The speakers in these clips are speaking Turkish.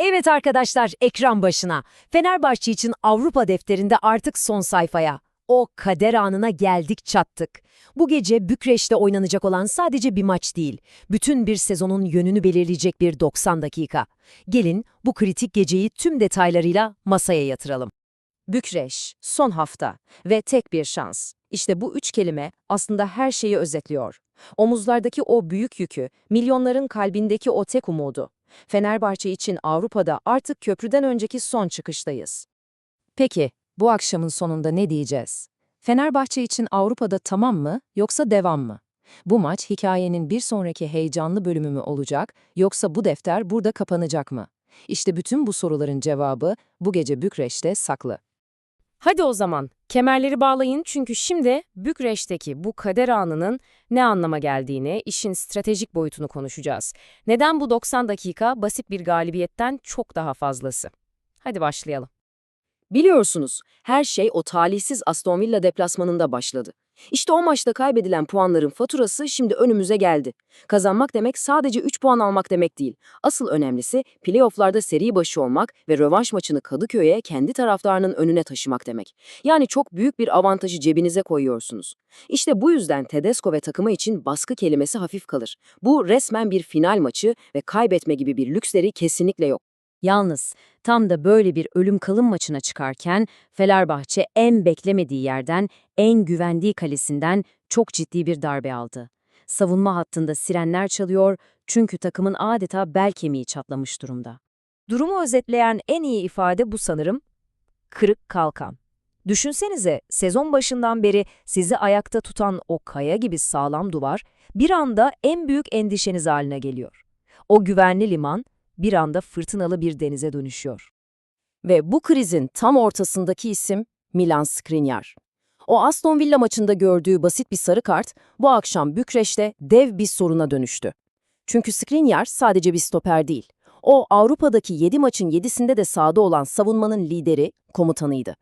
Evet arkadaşlar ekran başına. Fenerbahçe için Avrupa defterinde artık son sayfaya. O kader anına geldik çattık. Bu gece Bükreş'te oynanacak olan sadece bir maç değil. Bütün bir sezonun yönünü belirleyecek bir 90 dakika. Gelin bu kritik geceyi tüm detaylarıyla masaya yatıralım. Bükreş, son hafta ve tek bir şans. İşte bu üç kelime aslında her şeyi özetliyor. Omuzlardaki o büyük yükü, milyonların kalbindeki o tek umudu. Fenerbahçe için Avrupa'da artık köprüden önceki son çıkıştayız. Peki, bu akşamın sonunda ne diyeceğiz? Fenerbahçe için Avrupa'da tamam mı yoksa devam mı? Bu maç hikayenin bir sonraki heyecanlı bölümü mü olacak yoksa bu defter burada kapanacak mı? İşte bütün bu soruların cevabı bu gece Bükreş'te saklı. Hadi o zaman kemerleri bağlayın çünkü şimdi Bükreş'teki bu kader anının ne anlama geldiğini, işin stratejik boyutunu konuşacağız. Neden bu 90 dakika basit bir galibiyetten çok daha fazlası? Hadi başlayalım. Biliyorsunuz, her şey o talihsiz Aston Villa deplasmanında başladı. İşte o maçta kaybedilen puanların faturası şimdi önümüze geldi. Kazanmak demek sadece 3 puan almak demek değil. Asıl önemlisi playofflarda seri başı olmak ve rövanş maçını Kadıköy'e kendi taraftarının önüne taşımak demek. Yani çok büyük bir avantajı cebinize koyuyorsunuz. İşte bu yüzden Tedesco ve takımı için baskı kelimesi hafif kalır. Bu resmen bir final maçı ve kaybetme gibi bir lüksleri kesinlikle yok. Yalnız tam da böyle bir ölüm kalım maçına çıkarken Fenerbahçe en beklemediği yerden, en güvendiği kalesinden çok ciddi bir darbe aldı. Savunma hattında sirenler çalıyor çünkü takımın adeta bel kemiği çatlamış durumda. Durumu özetleyen en iyi ifade bu sanırım. Kırık kalkan. Düşünsenize sezon başından beri sizi ayakta tutan o kaya gibi sağlam duvar bir anda en büyük endişeniz haline geliyor. O güvenli liman bir anda fırtınalı bir denize dönüşüyor. Ve bu krizin tam ortasındaki isim Milan Skriniar. O Aston Villa maçında gördüğü basit bir sarı kart bu akşam Bükreş'te dev bir soruna dönüştü. Çünkü Skriniar sadece bir stoper değil. O Avrupa'daki 7 maçın 7'sinde de sahada olan savunmanın lideri, komutanıydı.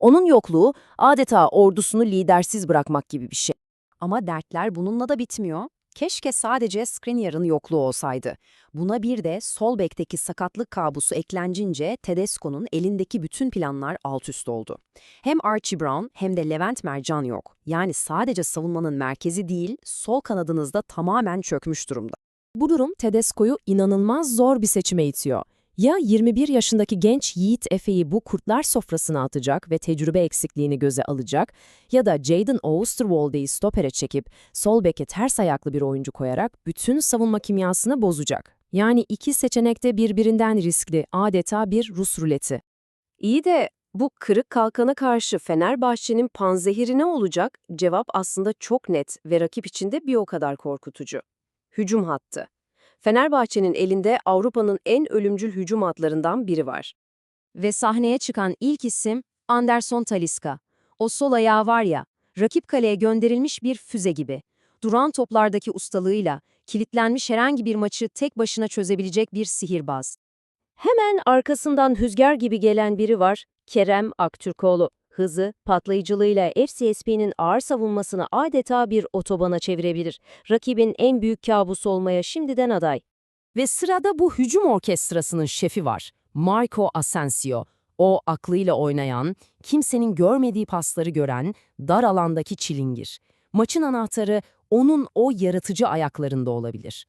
Onun yokluğu adeta ordusunu lidersiz bırakmak gibi bir şey. Ama dertler bununla da bitmiyor. Keşke sadece Skriniar'ın yokluğu olsaydı. Buna bir de sol bekteki sakatlık kabusu eklencince Tedesco'nun elindeki bütün planlar alt üst oldu. Hem Archie Brown hem de Levent Mercan yok. Yani sadece savunmanın merkezi değil, sol kanadınızda tamamen çökmüş durumda. Bu durum Tedesco'yu inanılmaz zor bir seçime itiyor. Ya 21 yaşındaki genç Yiğit Efe'yi bu kurtlar sofrasına atacak ve tecrübe eksikliğini göze alacak ya da Jadon Oosterwolde'yi stopere çekip sol beke ters ayaklı bir oyuncu koyarak bütün savunma kimyasını bozacak. Yani iki seçenek de birbirinden riskli, adeta bir Rus ruleti. İyi de bu kırık kalkana karşı Fenerbahçe'nin panzehiri ne olacak? Cevap aslında çok net ve rakip için de bir o kadar korkutucu. Hücum hattı. Fenerbahçe'nin elinde Avrupa'nın en ölümcül hücum hatlarından biri var. Ve sahneye çıkan ilk isim Anderson Talisca. O sol ayağı var ya, rakip kaleye gönderilmiş bir füze gibi. Duran toplardaki ustalığıyla kilitlenmiş herhangi bir maçı tek başına çözebilecek bir sihirbaz. Hemen arkasından hüzgar gibi gelen biri var, Kerem Aktürkoğlu. Hızı, patlayıcılığıyla FCSP'nin ağır savunmasını adeta bir otobana çevirebilir. Rakibin en büyük kabusu olmaya şimdiden aday. Ve sırada bu hücum orkestrasının şefi var. Marco Asensio. O aklıyla oynayan, kimsenin görmediği pasları gören, dar alandaki çilingir. Maçın anahtarı onun o yaratıcı ayaklarında olabilir.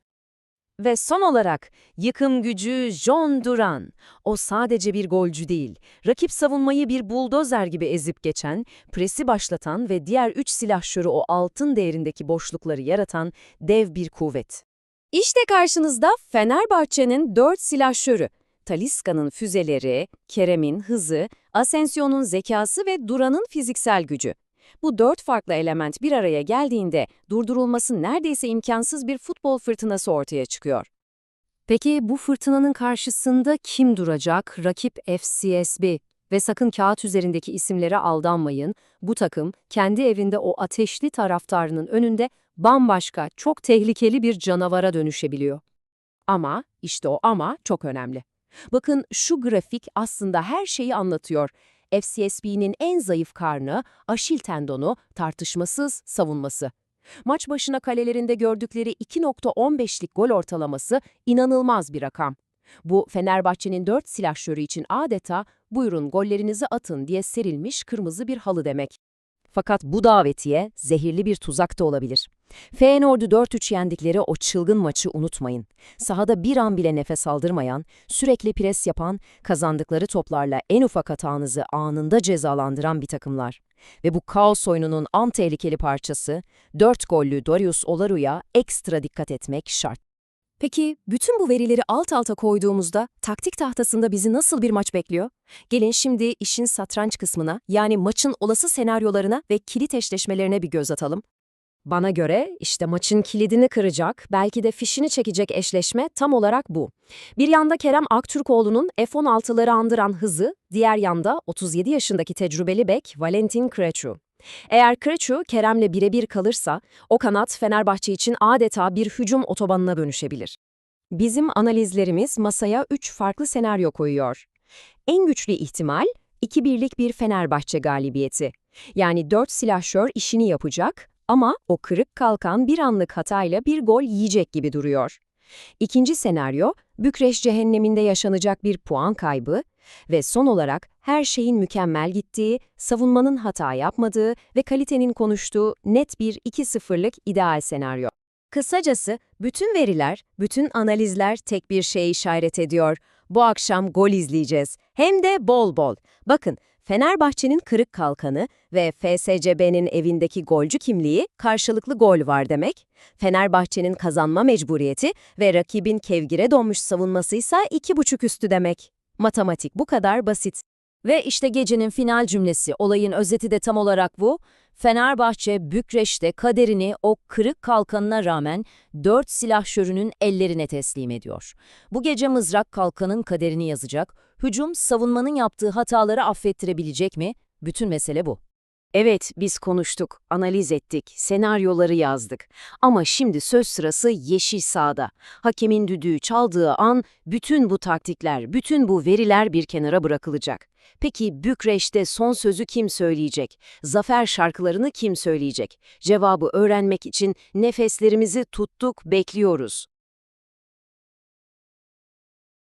Ve son olarak yıkım gücü John Duran. O sadece bir golcü değil, rakip savunmayı bir buldozer gibi ezip geçen, presi başlatan ve diğer üç silahşörü o altın değerindeki boşlukları yaratan dev bir kuvvet. İşte karşınızda Fenerbahçe'nin dört silahşörü. Taliska'nın füzeleri, Kerem'in hızı, Asensio'nun zekası ve Duran'ın fiziksel gücü. Bu dört farklı element bir araya geldiğinde durdurulması neredeyse imkansız bir futbol fırtınası ortaya çıkıyor. Peki bu fırtınanın karşısında kim duracak? Rakip FCSB. Ve sakın kağıt üzerindeki isimlere aldanmayın. Bu takım kendi evinde o ateşli taraftarının önünde bambaşka, çok tehlikeli bir canavara dönüşebiliyor. Ama, işte o ama çok önemli. Bakın şu grafik aslında her şeyi anlatıyor. FCSB'nin en zayıf karnı, aşil tendonu, tartışmasız savunması. Maç başına kalelerinde gördükleri 2.15'lik gol ortalaması inanılmaz bir rakam. Bu Fenerbahçe'nin dört silahşörü için adeta buyurun gollerinizi atın diye serilmiş kırmızı bir halı demek. Fakat bu davetiye zehirli bir tuzak da olabilir. Feyenoord'u 4-3 yendikleri o çılgın maçı unutmayın. Sahada bir an bile nefes aldırmayan, sürekli pres yapan, kazandıkları toplarla en ufak hatanızı anında cezalandıran bir takımlar. Ve bu kaos oyununun en tehlikeli parçası, 4 gollü Darius Olaru'ya ekstra dikkat etmek şart. Peki bütün bu verileri alt alta koyduğumuzda taktik tahtasında bizi nasıl bir maç bekliyor? Gelin şimdi işin satranç kısmına yani maçın olası senaryolarına ve kilit eşleşmelerine bir göz atalım. Bana göre işte maçın kilidini kıracak, belki de fişini çekecek eşleşme tam olarak bu. Bir yanda Kerem Aktürkoğlu'nun F-16'ları andıran hızı, diğer yanda 37 yaşındaki tecrübeli bek Valentin Kreçu. Eğer Kreçu Kerem'le birebir kalırsa, o kanat Fenerbahçe için adeta bir hücum otobanına dönüşebilir. Bizim analizlerimiz masaya 3 farklı senaryo koyuyor. En güçlü ihtimal 2-1'lik bir Fenerbahçe galibiyeti. Yani 4 silahşör işini yapacak ama o kırık kalkan bir anlık hatayla bir gol yiyecek gibi duruyor. İkinci senaryo, Bükreş cehenneminde yaşanacak bir puan kaybı ve son olarak her şeyin mükemmel gittiği, savunmanın hata yapmadığı ve kalitenin konuştuğu net bir 2-0'lık ideal senaryo. Kısacası bütün veriler, bütün analizler tek bir şeye işaret ediyor. Bu akşam gol izleyeceğiz. Hem de bol bol. Bakın, Fenerbahçe'nin kırık kalkanı ve FSCB'nin evindeki golcü kimliği karşılıklı gol var demek. Fenerbahçe'nin kazanma mecburiyeti ve rakibin kevgire donmuş savunmasıysa iki buçuk üstü demek. Matematik bu kadar basit. Ve işte gecenin final cümlesi, olayın özeti de tam olarak bu. Fenerbahçe, Bükreş'te kaderini o kırık kalkanına rağmen dört silahşörünün ellerine teslim ediyor. Bu gece mızrak kalkanın kaderini yazacak, hücum savunmanın yaptığı hataları affettirebilecek mi? Bütün mesele bu. Evet, biz konuştuk, analiz ettik, senaryoları yazdık. Ama şimdi söz sırası yeşil sahada. Hakemin düdüğü çaldığı an bütün bu taktikler, bütün bu veriler bir kenara bırakılacak. Peki Bükreş'te son sözü kim söyleyecek? Zafer şarkılarını kim söyleyecek? Cevabı öğrenmek için nefeslerimizi tuttuk, bekliyoruz.